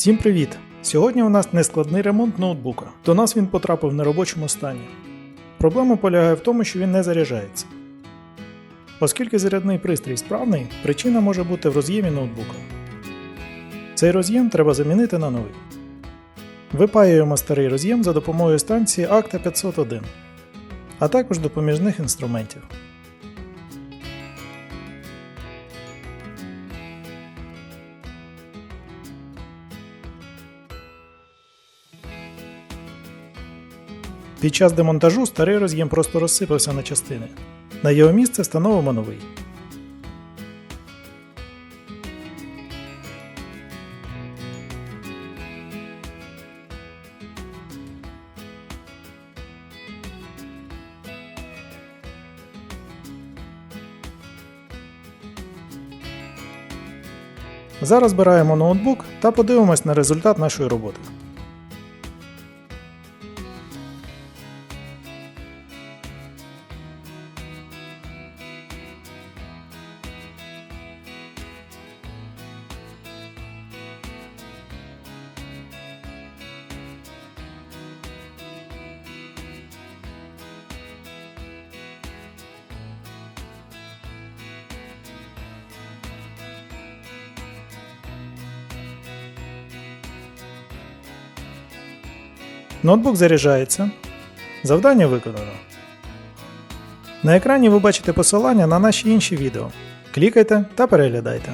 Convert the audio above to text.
Всім привіт! Сьогодні у нас нескладний ремонт ноутбука. До нас він потрапив в неробочому стані. Проблема полягає в тому, що він не заряджається. Оскільки зарядний пристрій справний, причина може бути в роз'ємі ноутбука. Цей роз'єм треба замінити на новий. Випаюємо старий роз'єм за допомогою станції Acta 501, а також допоміжних інструментів. Під час демонтажу старий роз'єм просто розсипався на частини. На його місце встановимо новий. Зараз збираємо ноутбук та подивимось на результат нашої роботи. Ноутбук заряджається. Завдання виконано. На екрані ви бачите посилання на наші інші відео. Клікайте та переглядайте.